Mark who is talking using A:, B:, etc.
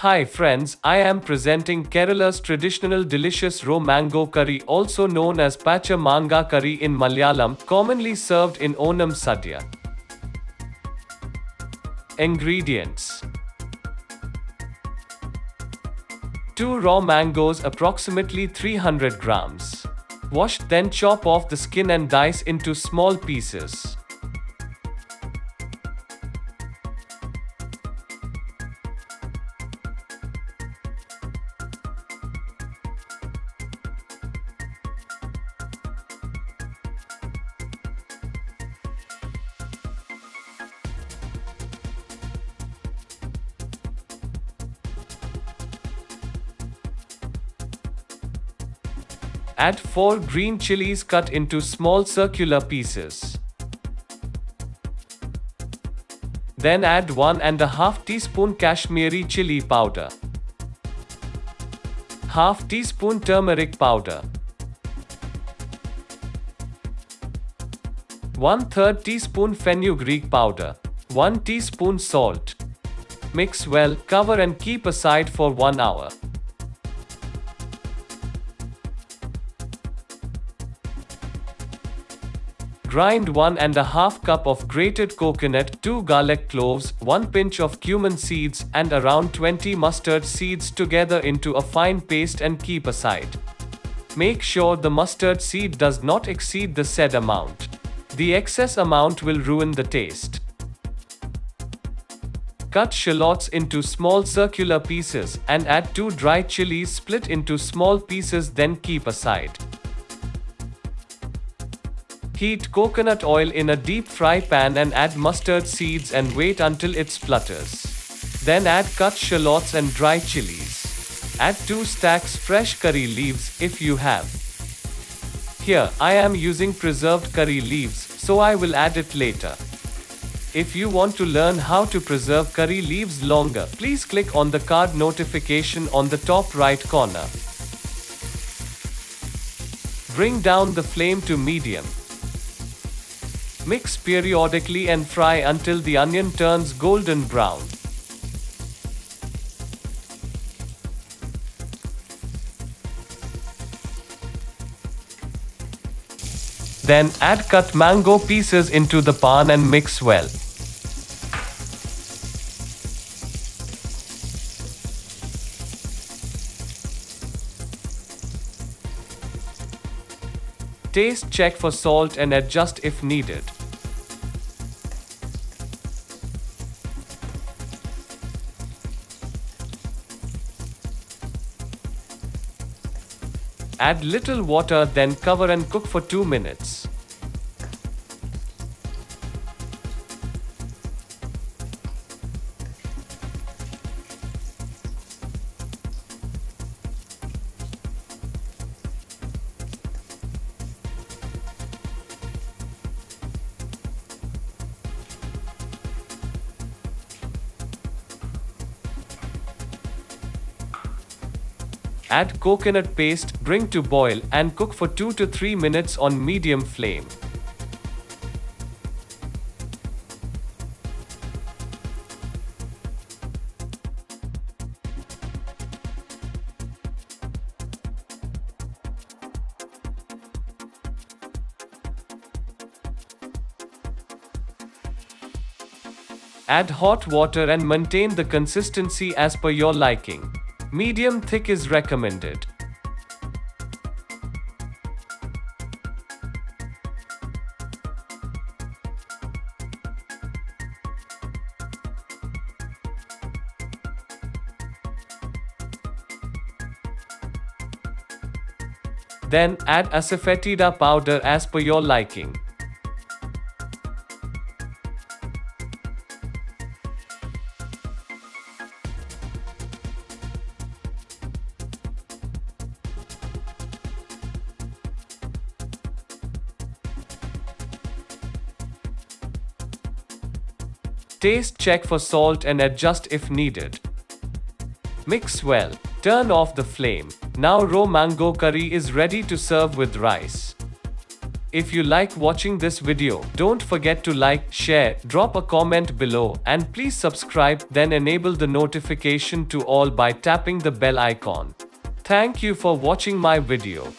A: Hi friends, I am presenting Kerala's traditional delicious raw mango curry also known as Pacha Manga curry in Malayalam, commonly served in Onam Sadhya. Ingredients 2 raw mangoes approximately 300 grams. Wash then chop off the skin and dice into small pieces. Add 4 green chilies cut into small circular pieces. Then add 1 and a half teaspoon Kashmiri chili powder. Half teaspoon turmeric powder. 1 3rd teaspoon fenugreek powder. 1 teaspoon salt. Mix well, cover and keep aside for 1 hour. Grind 1 and a half cup of grated coconut, 2 garlic cloves, 1 pinch of cumin seeds and around 20 mustard seeds together into a fine paste and keep aside. Make sure the mustard seed does not exceed the said amount. The excess amount will ruin the taste. Cut shallots into small circular pieces and add 2 dry chilies split into small pieces then keep aside. Heat coconut oil in a deep fry pan and add mustard seeds and wait until it splutters. Then add cut shallots and dry chilies. Add 2 stacks fresh curry leaves if you have. Here, I am using preserved curry leaves, so I will add it later. If you want to learn how to preserve curry leaves longer, please click on the card notification on the top right corner. Bring down the flame to medium. Mix periodically and fry until the onion turns golden brown. Then add cut mango pieces into the pan and mix well. Taste check for salt and adjust if needed. Add little water then cover and cook for 2 minutes. Add coconut paste, bring to boil and cook for 2 to 3 minutes on medium flame. Add hot water and maintain the consistency as per your liking. Medium thick is recommended. Then add asafoetida powder as per your liking. Taste check for salt and adjust if needed. Mix well. Turn off the flame. Now raw mango curry is ready to serve with rice. If you like watching this video, don't forget to like, share, drop a comment below, and please subscribe, then enable the notification to all by tapping the bell icon. Thank you for watching my video.